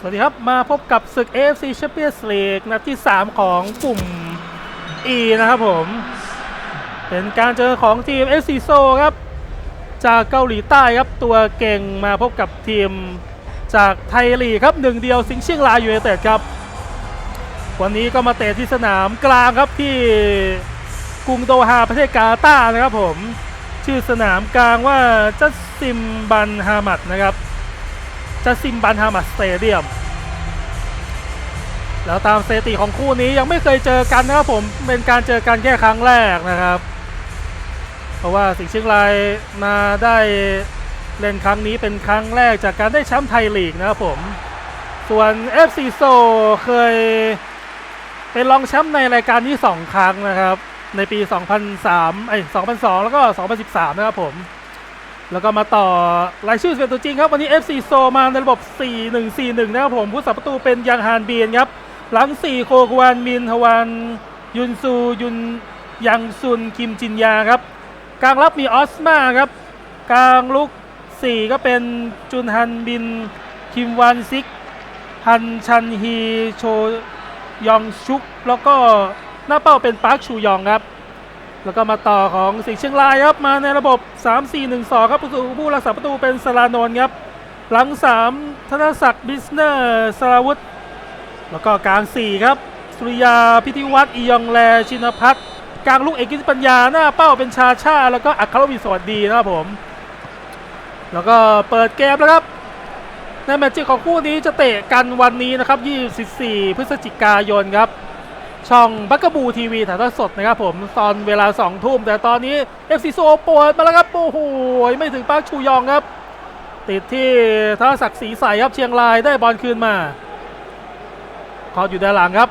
สวัสดีครับ มาพบกับศึก AFC Champions League นัดที่ 3 ของกลุ่ม E นะครับผม เป็นการเจอของทีม FC s o ครับ จากเกาหลีใต้ครับตัวเก่งมาพบกับทีมจากไทยลีกครับหนึ่งเดียวสิงเชียงรายยูไนเต็ดครับ วันนี้ก็มาเตะที่สนามกลางครับที่กรุงโดฮาประเทศกาตาร์นะครับผม ชื่อสนามกลางว่าจัสซิมบันฮามัดนะครับ จัสซิมบันฮามัสเตเดียมแล้วตามสถิติของคู่นี้ยังไม่เคยเจอกันนะครับผมเป็นการเจอกันแค่ครั้งแรกนะครับ เพราะว่าสิงห์เชียงรายมาได้เล่นครั้งนี้เป็นครั้งแรกจากการได้แชมป์ไทยลีกนะครับผมส่วน FC s o เคยเป็นรองแชมป์ในรายการนี้2ครั้งนะครับ ในปี 2003ไอ้2002 แล้วก็ 2013 นะครับผม แล้วก็มาต่อรายชื่อเป็นตัวจริงครับ วันนี้ FC s o มาในระบบ 4-1-4-1 นะครับผมผู้สับประตูเป็นยังฮานเบียนครับหลัง 4 โคกวนมินฮวานยุนซูยุนยังซุนคิมจินยาครับกลางรับมีออสมาครับกลางลุก 4 ก็เป็นจุนฮันบินคิมวานซิกฮันชันฮีโชยองชุก แล้วก็หน้าเป้าเป็นปาร์คชูยองครับ แล้วก็มาต่อของสิงห์เชียงรายครับมาในระบบ 3-4-1-2 ครับผู้ผู้รักษาประตูเป็นสลานนท์ครับ หลัง 3 ธนศักดิ์บิสเนอร์สราวุธ แล้วก็กลาง 4 ครับ สุริยาพิธิวัตรอียองแลชินพัฒน์กลางลูกเอกกิจปัญญาหน้าเป้าเป็นชาชา แล้วก็อัครวินสวัสดีนะครับผม แล้วก็เปิดเกมแล้วครับในแมตช์ของคู่นี้จะเตะกันวันนี้นะครับ 24 พฤศจิกายนครับ ช่องบักกบูทีวีถ่ายทอดสดนะครับผมตอนเวลา2ทุ่มแต่ตอนนี้ FC โซปวดมาแล้วครับ โอ้โห ไม่ถึงปาร์คชูยองครับ ติดที่ธนศักดิ์ศรีใสครับเชียงรายได้บอลคืนมาขออยู่ด้านหลังครับ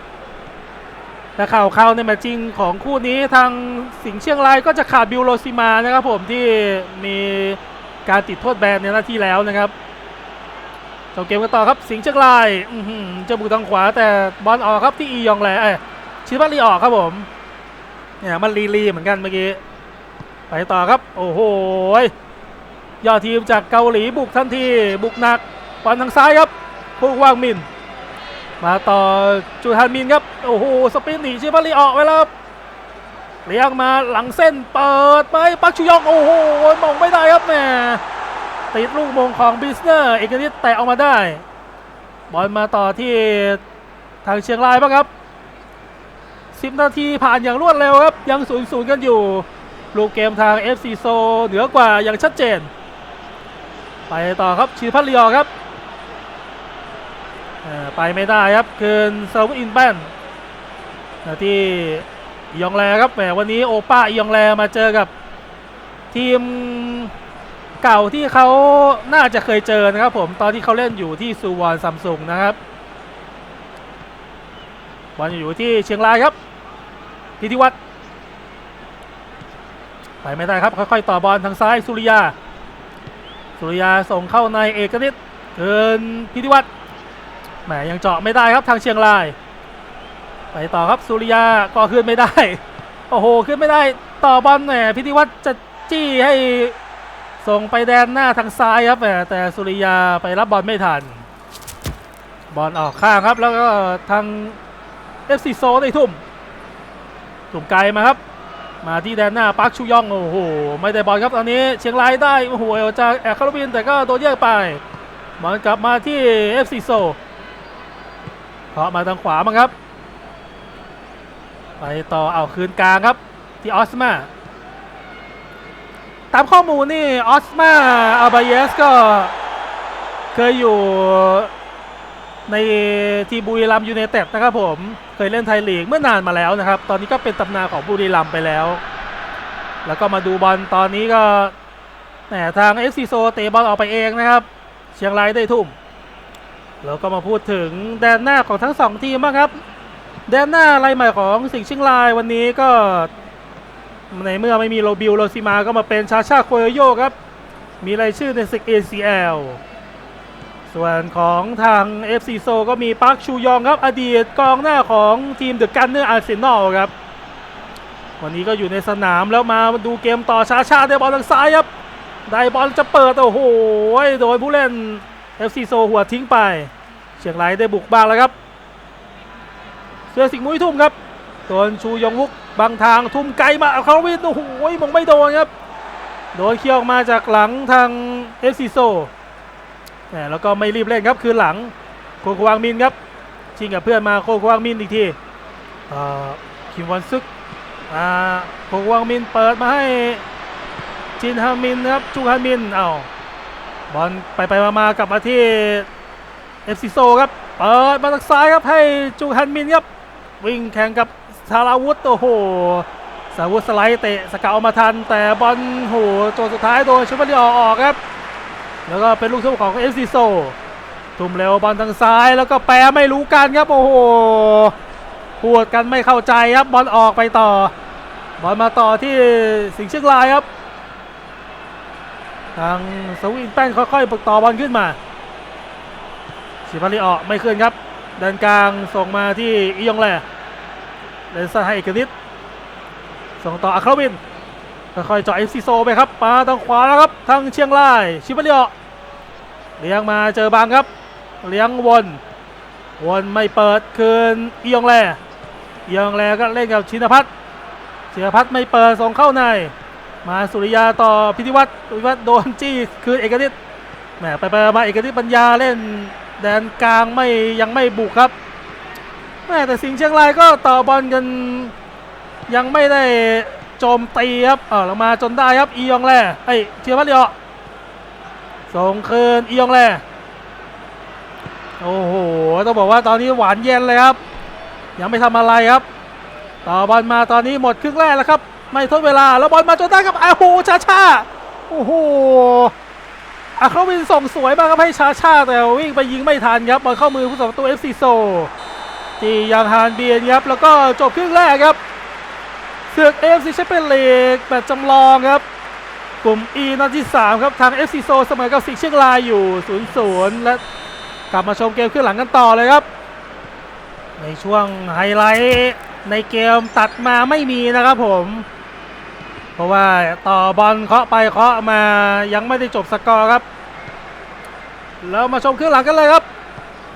และข่าวเข้าในแมตช์จริงของคู่นี้ทางสิงห์เชียงรายก็จะขาดบิวโรซิมานะครับผมที่มีการติดโทษแบนในหน้าที่แล้วนะครับจบเกมกันต่อครับสิงห์เชียงรายจะบุกทางขวาแต่บอลออกครับที่อียองแหล ชิบัตลีออกครับผม เนี่ยมันลีลีเหมือนกันเมื่อกี้ ไปต่อครับ โอ้โหยอดทีมจากเกาหลีบุกทันที บุกหนักบอลทางซ้ายครับผู้ว่างมิน มาต่อจูฮันมินครับ โอ้โห สปินหนีชิบารีออกไปแล้วเลี้ยงมาหลังเส้นเปิดไปปักชุยอง โอ้โหมองไม่ได้ครับแหม่ติดลูกมงของบิสเนอร์เอกนิตแตะออกมาได้ บอลมาต่อที่ทางเชียงรายบ้างครับ 10 นาทีผ่านอย่างรวดเร็วครับ ยัง0ูนย์กันอยู่ ลูกเกมทาง FC โซเหนือกว่าอย่างชัดเจน ไปต่อครับชีพัทลีอครับไปไม่ได้ครับคืนเซาว์อินแบนที่ยองแลครับแหมวันนี้โอป้ายองแลมาเจอกับทีมเก่าที่เขาน่าจะเคยเจอนะครับผมตอนที่เขาเล่นอยู่ที่ซูวอนซัมซุงนะครับบอลอยู่ที่เชียงรายครับ พิธิวัตรไปไม่ได้ครับ ค่อยๆต่อบอลทางซ้ายสุริยา สุริยาส่งเข้าในเอกนิตเกินพิธิวัตรแหมยังเจาะไม่ได้ครับทางเชียงราย ไปต่อครับสุริยาก็ขึ้นไม่ได้ โอ้โหขึ้นไม่ได้ต่อบอลแหมพิธีวัตรจะจี้ให้ส่งไปแดนหน้าทางซ้ายครับแหมแต่สุริยาไปรับบอลไม่ทัน บอลออกข้างครับแล้วก็ทาง FC โซได้ทุ่ม ทุ่มไกลมาครับ มาที่แดนหน้าปักชูยอง โอ้โห ไม่ได้บอลครับตอนนี้เชียงรายได้โอ้โหจากแอร์คาร์บินแต่ก็โดนแยกไปบอลกลับมาที่ FC โซเคาะมาทางขวามั้งครับ ไปต่อเอาคืนกลางครับ ที่ออสมาตามข้อมูลนี่ออสมาอาบาเยสก็เคยอยู่ ในทีบุรีรัมย์ยูไนเต็ดนะครับผมเคยเล่นไทยลีกเมื่อนานมาแล้วนะครับ ตอนนี้ก็เป็นตำนานของบุรีรัมไปแล้ว แล้วก็มาดูบอลตอนนี้ก็แหมทาง FC โซเตะบอลออกไปเองนะครับ เชียงรายได้ทุ่ม แล้วก็มาพูดถึงแดนหน้าของทั้งสองทีมบ้างครับ แดนหน้ารายใหม่ของสิงห์เชียงรายวันนี้ก็ในเมื่อไม่มีโรบิลโรซิมาก็มาเป็นชาชาโคโยโยครับ มีรายชื่อในศึก ACL ส่วนของทาง FC โซก็มีปาร์คชูยองครับอดีตกองหน้าของทีมเดอะกันเนอร์อาร์เซนอลครับ วันนี้ก็อยู่ในสนามแล้วมาดูเกมต่อชาชาได้บอลทางซ้ายครับ ได้บอลจะเปิด โอ้โห โดยผู้เล่น FC โซหัวทิ้งไป เชียงรายได้บุกบ้างแล้วครับ เสื้อสิงห์มุ้ยทุ่มครับโดนชูยองวุกบางทางทุ่มไกลมาเอาวินโอ้โหมงไม่โดนครับ โดนเคี่ยวมาจากหลังทางเอฟซีโซ แล้วก็ไม่รีบเล่นครับคืนหลังโคควางมินครับชิงกับเพื่อนมาโคควางมินอีกทีคิมวอนซึกโคควางมินเปิดมาให้จินฮามินครับจูฮามินเอาบอลไปไปมาๆกลับมาที่เอฟซีโซครับเปิดมาทางซ้ายครับให้จูฮันมินครับวิ่งแข่งกับสาราวุธโอ้โหสาวุธสไลด์เตะสกัดออกมาทัน แต่บอลโหตัวสุดท้ายโดนชิฟาริอออกครับ แล้วก็เป็นลูกทุ่ของเอฟซีโซทุ่มเร็วบอลทางซ้ายแล้วก็แปรไม่รู้กันครับโอ้โหพูดกันไม่เข้าใจครับบอลออกไปต่อบอลมาต่อที่สิงห์เชียงรายครับ ทางสวินแป้นค่อยๆต่อบอลขึ้นมาชิฟาริออกไม่ขึ้นครับเดินกลางส่งมาที่อียองแลเลนซ่าให้เอกนิดส่งต่ออัครวิน ค่อยๆเจาะเอฟซีโซไปครับมาทางขวาแล้วครับทางเชียงรายชิบะเลียเลี้ยงมาเจอบางครับ เลี้ยงวนวนไม่เปิดคืนอียองแลอียองแลก็เล่นกับชินพัฒน์ชินพัฒน์ไม่เปิดส่งเข้าใน มาสุริยาต่อพิธิวัตรพิธิวัตรโดนจี้คืนเอกนิตแหมไปไปมาเอกนิตปัญญาเล่นแดนกลางไม่ยังไม่บุกครับแหมแต่สิงห์เชียงรายก็ต่อบอลกันยังไม่ได้ โจมตีครับเออลงมาจนได้ครับอียองแล่ไอยเทียพัทเลียส่งคืนอียองแล่โอ้โหต้องบอกว่าตอนนี้หวานเย็นเลยครับ ยังไม่ทำอะไรครับ ต่อบอลมาตอนนี้หมดครึ่งแรกแล้วครับ ไม่ทดเวลาแล้วบอลมาจนได้ครับอ้าโหชาชาโอ้โหอาครวินส่งสวยมากครับให้ชาชาแต่วิ่งไปยิงไม่ทันครับบอลเข้ามือผู้สาประตูเอฟซีโซจียังฮานเบียนครับแล้วก็จบครึ่งแรกครับ เสือก AFC แชมเปี้ยนลีกแบบจำลองครับ กลุ่ม E นัดที่ 3 ครับ ทาง FC โซเสมอกับสิงห์เชียงรายอยู่ 0-0 และกลับมาชมเกมขึ้นหลังกันต่อเลยครับ ในช่วงไฮไลท์ในเกมตัดมาไม่มีนะครับผม เพราะว่าต่อบอลเคาะไปเคาะมายังไม่ได้จบสกอร์ครับ แล้วมาชมครึ่งหลังกันเลยครับ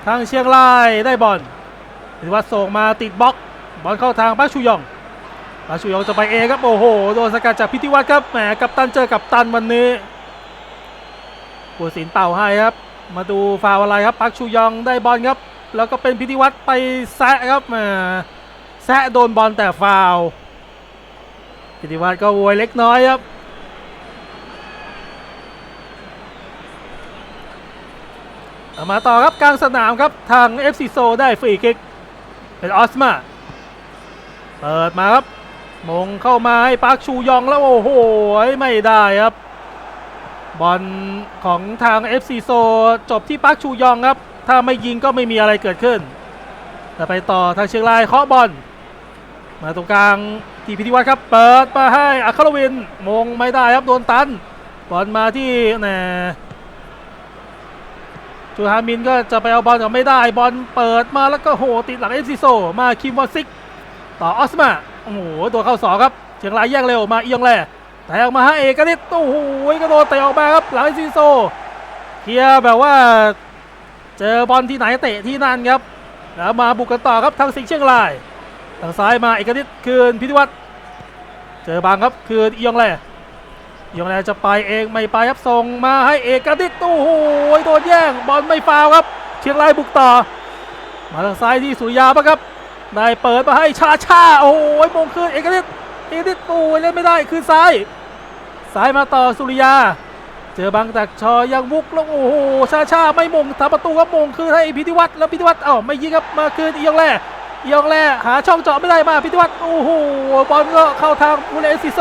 ทางเชียงรายได้บอลถือว่าส่งมาติดบล็อกบอลเข้าทางปักชูยอง ปาชูยองจะไปเองครับโอ้โหโดนสกัดจากพิธิวัตรครับแหมกับตันเจอกับตันวันนี้ผู้สินเป่าให้ครับ มาดูฟาวอะไรครับปักชูยองได้บอลครับ แล้วก็เป็นพิธิวัตรไปแซะครับแหมแซะโดนบอลแต่ฟาวพิธิวัตรก็โวยเล็กน้อยครับมาต่อครับกลางสนามครับทาง FC โซได้ฟรีคิกเป็นออสมาเปิดมาครับ มงเข้ามาให้ปาร์คชูยองแล้วโอ้โหไม่ได้ครับ บอลของทาง FC โซจบที่ปาร์คชูยองครับ ถ้าไม่ยิงก็ไม่มีอะไรเกิดขึ้น แต่ไปต่อทางเชียงรายเคาะบอลมาตรงกลางทีพิธิวัตรครับ เปิดมาให้อัครวินมงไม่ได้ครับโดนตันบอลมาที่แหนจูฮามินก็จะไปเอาบอลก็ไม่ได้บอลเปิดมาแล้วก็โหติดหลังเอฟซีโซมาคิมวอซิก ต่อออสมา โอ้โหตัวเข้าสองครับเชียงรายแย่งเร็วมาเอียงแล่แต่ออกมาให้เอกนิดโอ้โหกระโดดเตะออกมาครับหลังซีโซเคลียร์แบบว่า เจอบอลที่ไหนเตะที่นั่นครับแล้วมาบุกกันต่อครับทางสิงเชียงรายทางซ้ายมาเอกนิดคืนพิธิวัตรเจอบางครับคืนเอียงแล่เอียงแล่จะไปเองไม่ไปครับส่งมาให้เอกนิดโอ้โหโดนแย่งบอลไม่ฟาวครับ เชียงรายบุกต่อ มาทางซ้ายที่สุริยาปะครับ ได้เปิดมาให้ชาชาโอ้โหมงคืนเอกนิดเอกนิดตูเล่นไม่ได้คืนซ้ายซ้ายมาต่อสุริยา เจอบางจากชอยังวุกแล้วโอ้โหชาชาไม่มงทำประตูครับมงคืนให้พิธิวัตรแล้วพิธิวัตรเอ้าไม่ยิงครับมาคืนอียองแล่อียองแล่หาช่องเจาะไม่ได้มาพิธิวัตรโอ้โหบอลก็เข้าทางมูเลซิโซ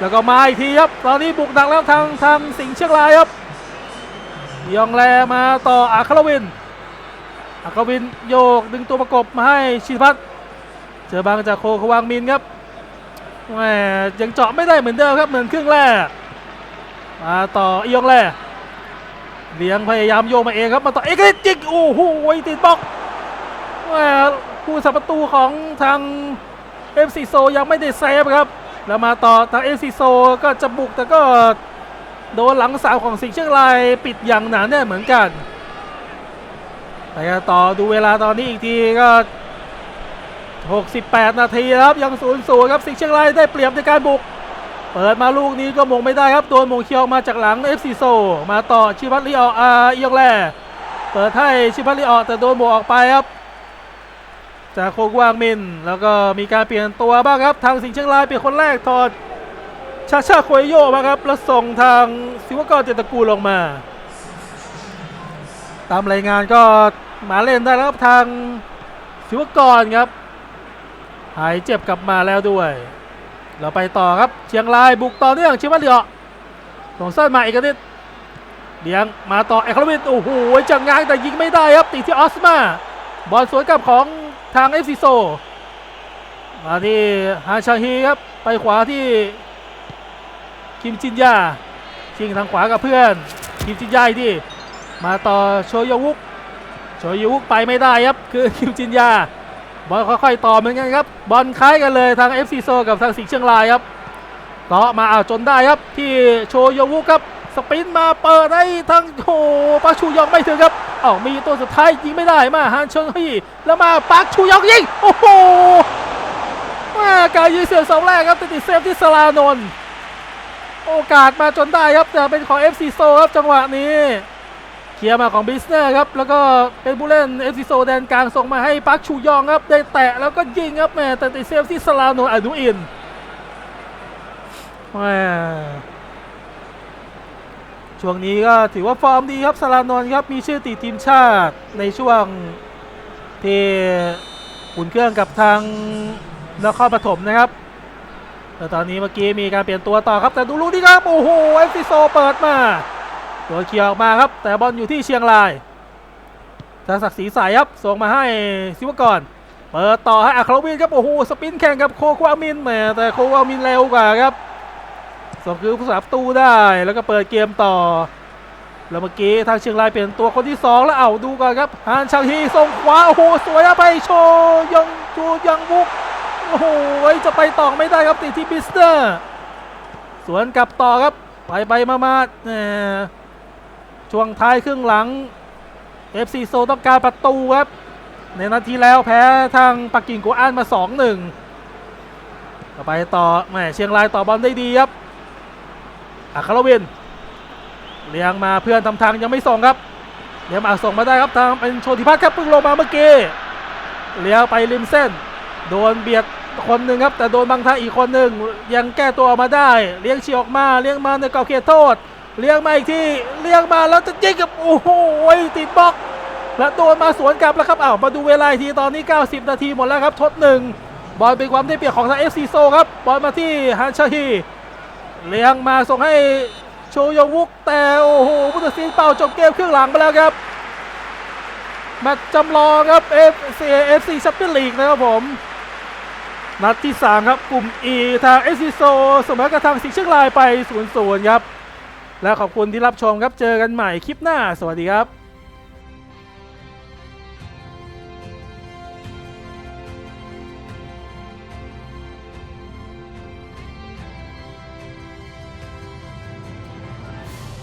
แล้วก็มาอีกทีครับตอนนี้บุกดักแล้วทางทางสิงห์เชียงรายครับอียองแลมาต่ออาคารวิน อัครวินโยกดึงตัวประกบมาให้ชินพัฒน์เจอบางจากโคควางมินครับแหมยังเจาะไม่ได้เหมือนเดิมครับเหมือนครึ่งแรกมาต่ออียงแล่เลี้ยงพยายามโยกมาเองครับมาต่อเอกฤทธิ์จิกโอ้โหติดบล็อกแหมผู้สับประตูของทางเอฟซีโซยังไม่ได้เซฟครับแล้วมาต่อทางเอฟซีโซก็จะบุกแต่ก็โดนหลังสาวของสิงห์เชียงรายปิดอย่างหนาแน่เหมือนกัน ไปกันต่อดูเวลาตอนนี้อีกทีก็ 68 นาทีครับยัง0ูนย์ครับ สิงเชียงรายได้เปรียบในการบุก เปิดมาลูกนี้ก็มงไม่ได้ครับ โดนมงเคียวมาจากหลัง FC โซ มาต่อชิพัตลีอออาเอียงแล่เปิดให้ชิพัตลีออแต่โดนโมงออกไปครับ จากโคกวางมิน แล้วก็มีการเปลี่ยนตัวบ้างครับ ทางสิงเชียงรายเป็นคนแรกถอดชาชาโคยโยมาครับแล้วส่งทางศิวกรเจตกูลงมา ตามรายงานก็ มาเล่นได้แล้วครับทางศิวกรครับ หายเจ็บกลับมาแล้วด้วย เราไปต่อครับเชียงรายบุกต่อเนื่องชิวัตเหลียวส่งสั้นมาอีกนิดเลี้ยงมาต่อเอกลวินโอ้โหจังงางแต่ยิงไม่ได้ครับติดที่ออสมาบอลสวนกลับของทางเอฟซีโซมาที่ฮาชาฮีครับไปขวาที่คิมจินยาชิงทางขวากับเพื่อนคิมจินยาที่มาต่อโชยวุก โชยุกไปไม่ได้ครับคือคิมจินยาบอลค่อยๆต่อเหมือนกันครับบอลคล้ายกันเลยทาง FC โซกับทางสิงห์เชียงรายครับเกาะมาเอาจนได้ครับที่โชยวุครับสปินมาเปิดให้ทางโอ้ปาชูยองไม่ถึงครับเอ้ามีตัวสุดท้ายยิงไม่ได้มาฮันเชิงฮีแล้วมาปักชูยองยิงโอ้โหาการยิงเสียสองแรกครับติดเซฟที่สลานนโอกาสมาจนได้ครับแต่เป็นของ FC โซครับจังหวะนี้ ลียร์มาของบิสเนอร์ครับ แล้วก็เป็นผู้เล่นเอฟซีโซแดนกลางส่งมาให้ปักชูยองครับ ได้แตะแล้วก็ยิงครับแม่แต่ติดเซฟที่สลาโนอนุอินแม่ช่วงนี้ก็ถือว่าฟอร์มดีครับสลานนครับ มีชื่อติดทีมชาติในช่วงที่อุ่นเครื่องกับทางนครปฐมนะครับ แต่ตอนนี้เมื่อกี้มีการเปลี่ยนตัวต่อครับแต่ดูลูกนี้ครับ โอ้โหเอฟซีโซเปิดมา ตัวเคลียร์ออกมาครับ แต่บอลอยู่ที่เชียงรายทางศักดิ์ศรีสายครับ ส่งมาให้ศิวกรเปิดต่อให้อัครวินครับ โอ้โห สปินแข่งกับโคความินแหมแต่โคความินเร็วกว่าครับส่งคือผู้สาประตูได้แล้วก็เปิดเกมต่อ แล้วเมื่อกี้ทางเชียงรายเปลี่ยนตัวคนที่สองแล้วเอาดูก่อนครับฮานชางฮีส่งขวา โอ้โห สวยนะไปโชยองจูยังบุกโอ้โห จะไปต่อไม่ได้ครับติดที่บิสเตอร์ สวนกลับต่อครับ ไปไปมามาแหม ช่วงท้ายครึ่งหลัง FC โซต้องการประตูครับ ในนาทีแล้วแพ้ทางปักกิ่งกัวอันมา 2-1 ต่อไปต่อแหมเชียงรายต่อบอลได้ดีครับอัครวินเลี้ยงมาเพื่อนทำทางยังไม่ส่งครับเลี้ยงมาส่งมาได้ครับทางเป็นโชติพัฒน์ครับเพิ่งลงมาเมื่อกี้เลี้ยงไปริมเส้น โดนเบียดคนหนึ่งครับ แต่โดนบางทาอีกคนหนึ่งยังแก้ตัวออกมาได้ เลี้ยงเฉียออกมาเลี้ยงมาในกรอบเขตโทษ เลี้ยงมาอีกที่เลี้ยงมาแล้วจะยิงกับโอ้โหติดบล็อกแล้วโดนมาสวนกลับแล้วครับอ้าวมาดูเวลาทีตอนนี้ 90 นาทีหมดแล้วครับทดหนึ่งบอลเป็นความได้เปรียบของทาง FC โซครับบอลมาที่ฮันชาฮีเลี้ยงมาส่งให้โชยงวุกแต่โอ้โหผู้ตัดสินเป่าจบเกมครึ่งหลังไปแล้วครับแมตช์จำลองครับ FC FC แชมเปี้ยนลีกนะครับผม นัดที่ 3 ครับ กลุ่ม E ทาง FC โซเสมอกับทางสิงห์เชียงรายไป 0-0 ครับ และขอบคุณที่รับชมครับ เจอกันใหม่คลิปหน้า สวัสดีครับ